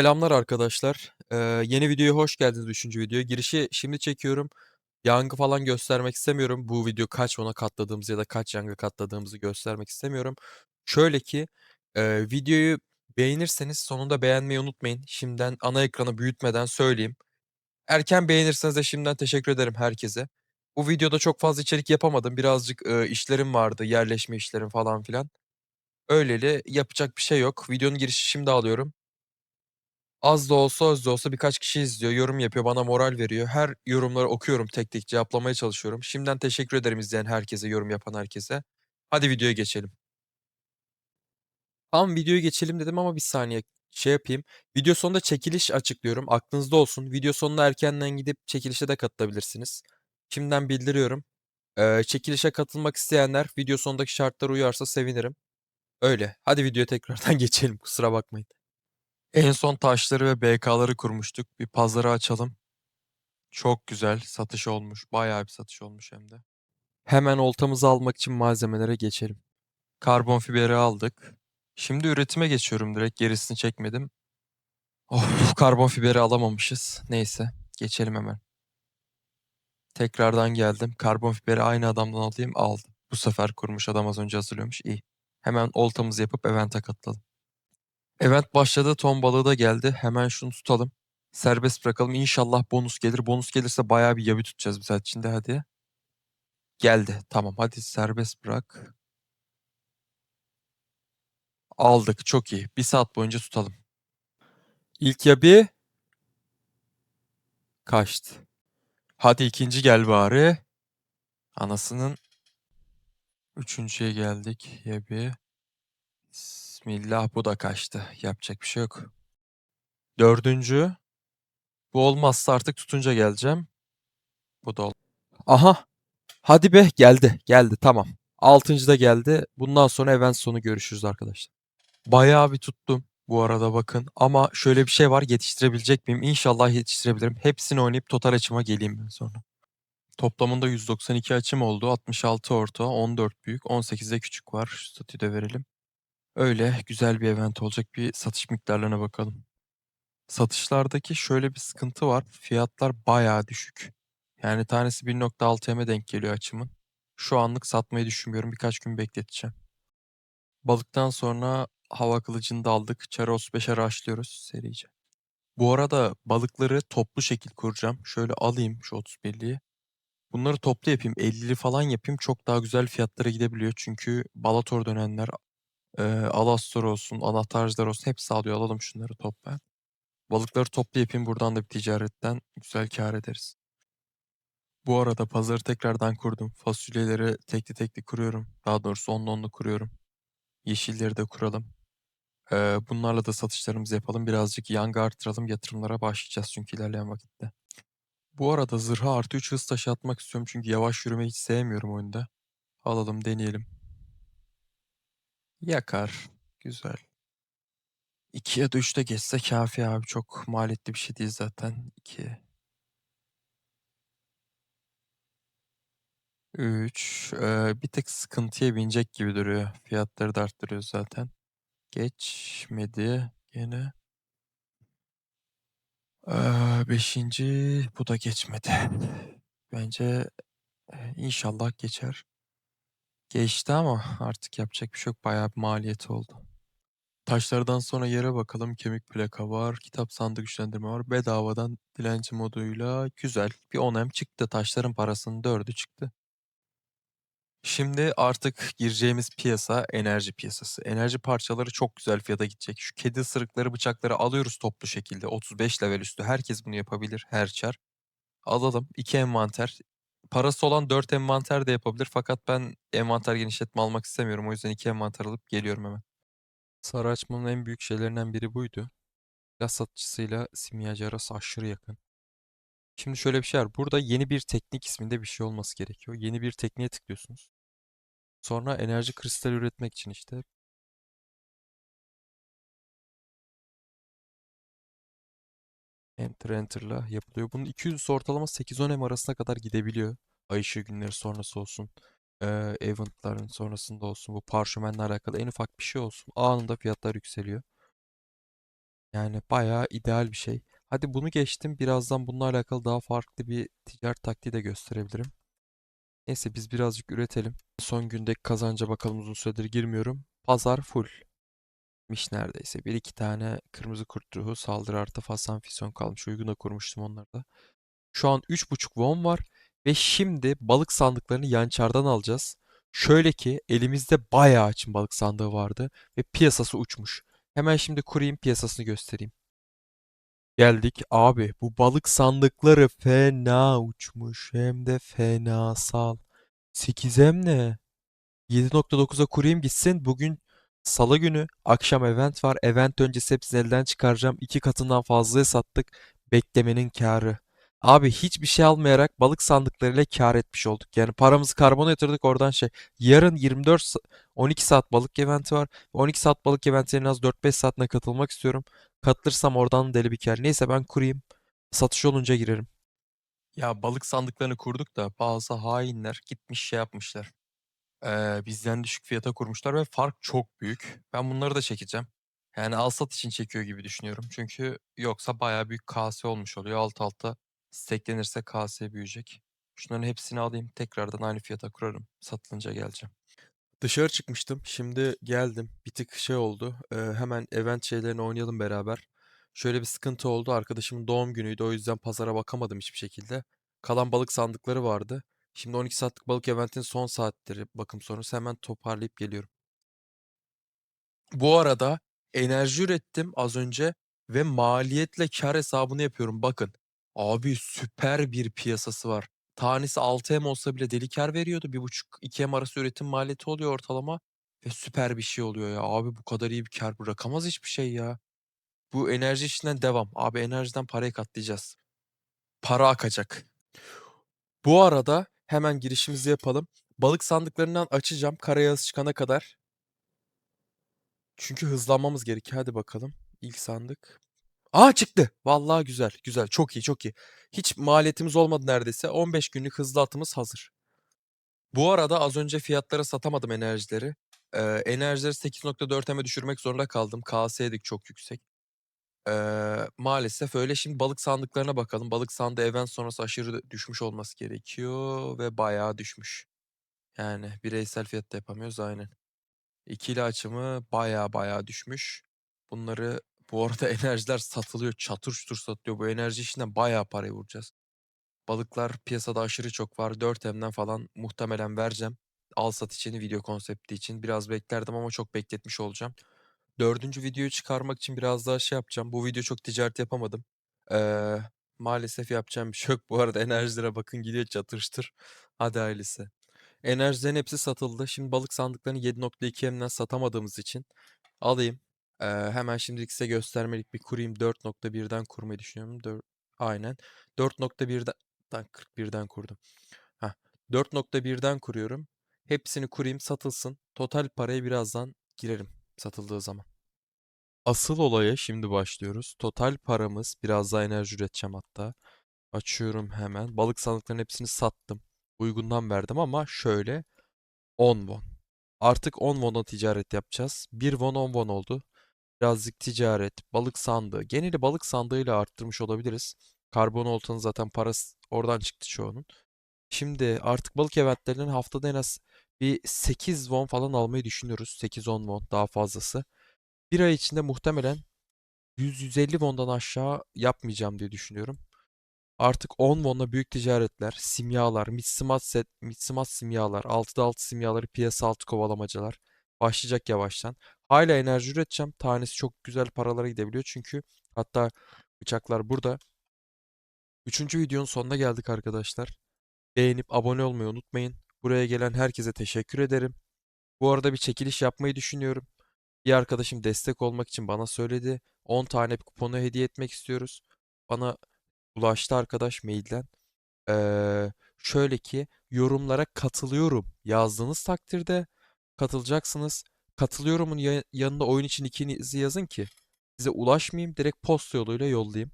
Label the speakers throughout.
Speaker 1: Selamlar arkadaşlar. Ee, yeni videoya hoş geldiniz. Üçüncü videoya. Girişi şimdi çekiyorum. Yangı falan göstermek istemiyorum. Bu video kaç ona katladığımızı ya da kaç yangı katladığımızı göstermek istemiyorum. Şöyle ki e, videoyu beğenirseniz sonunda beğenmeyi unutmayın. Şimdiden ana ekranı büyütmeden söyleyeyim. Erken beğenirseniz de şimdiden teşekkür ederim herkese. Bu videoda çok fazla içerik yapamadım. Birazcık e, işlerim vardı. Yerleşme işlerim falan filan. Öyleli yapacak bir şey yok. Videonun girişi şimdi alıyorum. Az da olsa öz de olsa birkaç kişi izliyor, yorum yapıyor, bana moral veriyor. Her yorumları okuyorum, tek tek cevaplamaya çalışıyorum. Şimdiden teşekkür ederim izleyen herkese, yorum yapan herkese. Hadi videoya geçelim. Tamam videoya geçelim dedim ama bir saniye şey yapayım. Video sonunda çekiliş açıklıyorum. Aklınızda olsun. Video sonuna erkenden gidip çekilişe de katılabilirsiniz. Şimdiden bildiriyorum. Ee, çekilişe katılmak isteyenler video sonundaki şartlara uyarsa sevinirim. Öyle. Hadi videoya tekrardan geçelim. Kusura bakmayın. En son taşları ve BK'ları kurmuştuk. Bir pazarı açalım. Çok güzel satış olmuş. Bayağı bir satış olmuş hem de. Hemen oltamızı almak için malzemelere geçelim. Karbon fiberi aldık. Şimdi üretime geçiyorum direkt. Gerisini çekmedim. Of, karbon fiberi alamamışız. Neyse, geçelim hemen. Tekrardan geldim. Karbon fiberi aynı adamdan alayım. Aldım. Bu sefer kurmuş adam az önce hazırlıyormuş. İyi. Hemen oltamızı yapıp event'e katılalım. Event başladı. Ton balığı da geldi. Hemen şunu tutalım. Serbest bırakalım. İnşallah bonus gelir. Bonus gelirse bayağı bir yabi tutacağız bir saat içinde. Hadi. Geldi. Tamam. Hadi serbest bırak. Aldık. Çok iyi. Bir saat boyunca tutalım. İlk yabi kaçtı. Hadi ikinci gel bari. Anasının üçüncüye geldik. Yabi. Bismillah bu da kaçtı. Yapacak bir şey yok. Dördüncü. Bu olmazsa artık tutunca geleceğim. Bu da ol. Aha. Hadi be geldi. Geldi tamam. Altıncı da geldi. Bundan sonra event sonu görüşürüz arkadaşlar. Bayağı bir tuttum bu arada bakın. Ama şöyle bir şey var yetiştirebilecek miyim? İnşallah yetiştirebilirim. Hepsini oynayıp total açıma geleyim ben sonra. Toplamında 192 açım oldu. 66 orta, 14 büyük, 18'de küçük var. Şu statüyü de verelim. Öyle güzel bir event olacak. Bir satış miktarlarına bakalım. Satışlardaki şöyle bir sıkıntı var. Fiyatlar bayağı düşük. Yani tanesi 1.6 M'e denk geliyor açımın. Şu anlık satmayı düşünmüyorum. Birkaç gün bekleteceğim. Balıktan sonra hava kılıcını da aldık. Çaros 5'e rushlıyoruz serice. Bu arada balıkları toplu şekil kuracağım. Şöyle alayım şu 31'liği. Bunları toplu yapayım. 50'li falan yapayım. Çok daha güzel fiyatlara gidebiliyor. Çünkü Balator dönenler, e, Alastor olsun, anahtarcılar olsun hepsi alıyor. Alalım şunları topla. Balıkları toplu yapayım. Buradan da bir ticaretten güzel kar ederiz. Bu arada pazarı tekrardan kurdum. Fasulyeleri tekli tekli kuruyorum. Daha doğrusu onlu onlu kuruyorum. Yeşilleri de kuralım. Ee, bunlarla da satışlarımızı yapalım. Birazcık yangı arttıralım. Yatırımlara başlayacağız çünkü ilerleyen vakitte. Bu arada zırha artı 3 hız taşı atmak istiyorum. Çünkü yavaş yürümeyi hiç sevmiyorum oyunda. Alalım deneyelim. Yakar. Güzel. 2 ya da 3'te geçse kafi abi. Çok maliyetli bir şey değil zaten. 2. 3. Ee, bir tek sıkıntıya binecek gibi duruyor. Fiyatları da arttırıyor zaten. Geçmedi gene. Ee, beşinci bu da geçmedi. Bence e, inşallah geçer. Geçti ama artık yapacak bir şey yok. Bayağı bir maliyeti oldu. Taşlardan sonra yere bakalım. Kemik plaka var. Kitap sandık güçlendirme var. Bedavadan dilenci moduyla güzel. Bir 10M çıktı. Taşların parasının 4'ü çıktı. Şimdi artık gireceğimiz piyasa enerji piyasası. Enerji parçaları çok güzel fiyata gidecek. Şu kedi ısırıkları, bıçakları alıyoruz toplu şekilde. 35 level üstü. Herkes bunu yapabilir. Her çar. Alalım. 2 envanter. Parası olan 4 envanter de yapabilir. Fakat ben envanter genişletme almak istemiyorum. O yüzden 2 envanter alıp geliyorum hemen. Sarı açmanın en büyük şeylerinden biri buydu. Silah satıcısıyla simyacı arası aşırı yakın. Şimdi şöyle bir şey var. Burada yeni bir teknik isminde bir şey olması gerekiyor. Yeni bir tekniğe tıklıyorsunuz. Sonra enerji kristali üretmek için işte Enter Enter'la yapılıyor. Bunun 200 ortalama 8-10 M arasına kadar gidebiliyor. Ay ışığı günleri sonrası olsun. E, eventların sonrasında olsun. Bu parşömenle alakalı en ufak bir şey olsun. Anında fiyatlar yükseliyor. Yani bayağı ideal bir şey. Hadi bunu geçtim. Birazdan bununla alakalı daha farklı bir ticaret taktiği de gösterebilirim. Neyse biz birazcık üretelim. Son gündeki kazanca bakalım uzun süredir girmiyorum. Pazar full. Miş neredeyse. Bir iki tane kırmızı kurt ruhu saldırı artı fasan fisyon kalmış. Uyguna kurmuştum onları da. Şu an 3.5 won var. Ve şimdi balık sandıklarını yançardan alacağız. Şöyle ki elimizde bayağı açın balık sandığı vardı. Ve piyasası uçmuş. Hemen şimdi kurayım piyasasını göstereyim. Geldik abi bu balık sandıkları fena uçmuş hem de fenasal. 8'em ne? 7.9'a kurayım gitsin. Bugün salı günü akşam event var. Event öncesi hepsini elden çıkaracağım. İki katından fazlaya sattık. Beklemenin kârı. Abi hiçbir şey almayarak balık sandıklarıyla kâr etmiş olduk. Yani paramızı karbona yatırdık oradan şey. Yarın 24 sa- 12 saat balık eventi var. 12 saat balık eventine en az 4-5 saatine katılmak istiyorum. Katılırsam oradan deli bir kâr. Neyse ben kurayım. Satış olunca girerim. Ya balık sandıklarını kurduk da bazı hainler gitmiş şey yapmışlar. Eee, bizden düşük fiyata kurmuşlar ve fark çok büyük. Ben bunları da çekeceğim. Yani alsat için çekiyor gibi düşünüyorum. Çünkü yoksa bayağı büyük kase olmuş oluyor. Alt alta steklenirse kase büyüyecek. Şunların hepsini alayım. Tekrardan aynı fiyata kurarım. Satılınca geleceğim. Dışarı çıkmıştım. Şimdi geldim. Bir tık şey oldu. Eee, hemen event şeylerini oynayalım beraber. Şöyle bir sıkıntı oldu. Arkadaşımın doğum günüydü. O yüzden pazara bakamadım hiçbir şekilde. Kalan balık sandıkları vardı. Şimdi 12 saatlik balık eventin son saatleri bakım sonrası hemen toparlayıp geliyorum. Bu arada enerji ürettim az önce ve maliyetle kar hesabını yapıyorum. Bakın abi süper bir piyasası var. Tanesi 6M olsa bile deli kar veriyordu. 1,5-2M arası üretim maliyeti oluyor ortalama. Ve süper bir şey oluyor ya. Abi bu kadar iyi bir kar bırakamaz hiçbir şey ya. Bu enerji işinden devam. Abi enerjiden parayı katlayacağız. Para akacak. Bu arada hemen girişimizi yapalım. Balık sandıklarından açacağım karayağız çıkana kadar. Çünkü hızlanmamız gerekiyor. Hadi bakalım. İlk sandık. Aa çıktı. Vallahi güzel. Güzel. Çok iyi, çok iyi. Hiç maliyetimiz olmadı neredeyse. 15 günlük hızlı atımız hazır. Bu arada az önce fiyatlara satamadım enerjileri. Ee, enerjileri 8.4M'e düşürmek zorunda kaldım. KS'dik çok yüksek. Ee, maalesef öyle. Şimdi balık sandıklarına bakalım. Balık sandığı event sonrası aşırı düşmüş olması gerekiyor ve bayağı düşmüş. Yani bireysel fiyatta yapamıyoruz aynen. İkili açımı bayağı bayağı düşmüş. Bunları bu arada enerjiler satılıyor. Çatır çutur satılıyor. Bu enerji işinden bayağı parayı vuracağız. Balıklar piyasada aşırı çok var. 4M'den falan muhtemelen vereceğim. Al sat için, video konsepti için. Biraz beklerdim ama çok bekletmiş olacağım. Dördüncü videoyu çıkarmak için biraz daha şey yapacağım. Bu video çok ticaret yapamadım. Ee, maalesef yapacağım bir şey yok. Bu arada enerjilere bakın gidiyor çatırıştır. Hadi hayırlısı. Enerjilerin hepsi satıldı. Şimdi balık sandıklarını 7.2M'den satamadığımız için alayım. Ee, hemen şimdilik size göstermelik bir kurayım. 4.1'den kurmayı düşünüyorum. Dör- Aynen. 4.1'den Lan 41'den kurdum. Heh. 4.1'den kuruyorum. Hepsini kurayım satılsın. Total paraya birazdan girerim satıldığı zaman. Asıl olaya şimdi başlıyoruz. Total paramız biraz daha enerji üreteceğim hatta. Açıyorum hemen. Balık sandıklarının hepsini sattım. Uygundan verdim ama şöyle 10 won. Artık 10 won'a ticaret yapacağız. 1 won 10 won oldu. Birazcık ticaret, balık sandığı. Geneli balık sandığıyla arttırmış olabiliriz. Karbon oltanın zaten parası oradan çıktı çoğunun. Şimdi artık balık eventlerinden haftada en az bir 8 won falan almayı düşünüyoruz. 8-10 won daha fazlası. Bir ay içinde muhtemelen 100-150 won'dan aşağı yapmayacağım diye düşünüyorum. Artık 10 won'la büyük ticaretler, simyalar, Mitsimat set, Mitsimat simyalar, 6'da 6 simyaları, piyasa altı kovalamacalar başlayacak yavaştan. Hala enerji üreteceğim. Tanesi çok güzel paralara gidebiliyor çünkü hatta bıçaklar burada. Üçüncü videonun sonuna geldik arkadaşlar. Beğenip abone olmayı unutmayın. Buraya gelen herkese teşekkür ederim. Bu arada bir çekiliş yapmayı düşünüyorum. Bir arkadaşım destek olmak için bana söyledi. 10 tane kuponu hediye etmek istiyoruz. Bana ulaştı arkadaş mailden. Ee, şöyle ki yorumlara katılıyorum yazdığınız takdirde katılacaksınız. Katılıyorumun ya- yanında oyun için ikinizi yazın ki size ulaşmayayım direkt posta yoluyla yollayayım.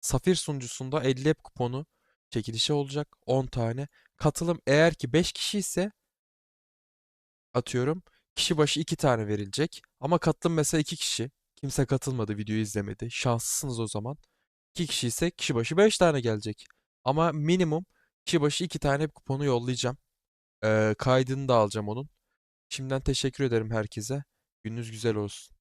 Speaker 1: Safir sunucusunda 50 app kuponu çekilişi olacak 10 tane. Katılım eğer ki 5 kişi ise atıyorum kişi başı 2 tane verilecek. Ama katılım mesela 2 kişi. Kimse katılmadı, videoyu izlemedi. Şanslısınız o zaman. 2 kişi ise kişi başı 5 tane gelecek. Ama minimum kişi başı 2 tane kuponu yollayacağım. Ee, kaydını da alacağım onun. Şimdiden teşekkür ederim herkese. Gününüz güzel olsun.